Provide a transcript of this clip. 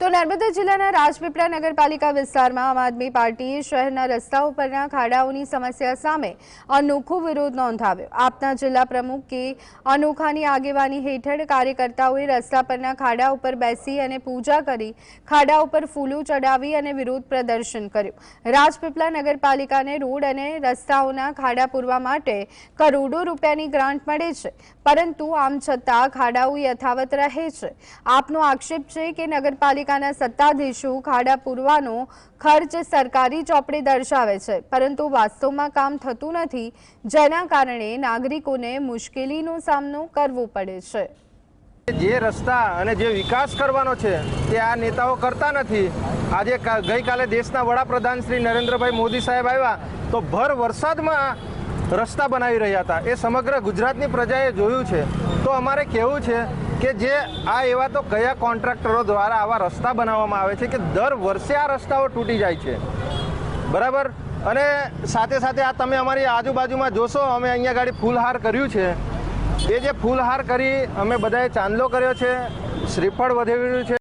તો નર્મદા જિલ્લાના રાજપીપળા નગરપાલિકા વિસ્તારમાં આમ આદમી પાર્ટીએ શહેરના રસ્તાઓ પરના ખાડાઓની સમસ્યા સામે અનોખો વિરોધ નોંધાવ્યો. આપના જિલ્લા પ્રમુખ કે અનોખાની આગેવાની હેઠળ કાર્યકર્તાઓએ રસ્તા પરના ખાડા ઉપર બેસી અને પૂજા કરી ખાડા ઉપર ફૂલો ચડાવી અને વિરોધ પ્રદર્શન કર્યું. રાજપીપળા નગરપાલિકાને રોડ અને રસ્તાઓના ખાડા પૂરવા માટે કરોડો રૂપિયાની ગ્રાન્ટ મળે છે. પરંતુ આમ છતાં ખાડાઓ યથાવત રહે છે. આપનો આક્ષેપ છે કે નગરપાલિકાના સત્તાધીશો ખાડા પૂરવાનો ખર્ચ સરકારી ચોપડે દર્શાવે છે, પરંતુ વાસ્તવમાં કામ થતું નથી, જેના કારણે નાગરિકોને મુશ્કેલીનો સામનો કરવો પડે છે. જે રસ્તા અને જે વિકાસ કરવાનો છે, તે આ નેતાઓ કરતા નથી. આજે ગઈકાલે દેશના વડાપ્રધાન શ્રી નરેન્દ્રભાઈ મોદી સાહેબ આવ્યા, તો ભર વરસાદમાં રસ્તા બનાવી રહ્યા હતા. એ સમગ્ર ગુજરાતની પ્રજાએ જોયું છે. તો અમારે કહેવું છે કે જે આ એવા તો કયા કોન્ટ્રાક્ટરો દ્વારા આવા રસ્તા બનાવવામાં આવે છે કે દર વર્ષે આ રસ્તાઓ તૂટી જાય છે? બરાબર? અને સાથે સાથે આ તમે અમારી આજુબાજુમાં જોશો, અમે અહીંયા ગાડી ફૂલહાર કર્યું છે. એ જે ફૂલહાર કરી અમે બધાએ ચાંદલો કર્યો છે, શ્રીફળ વધેર્યું છે.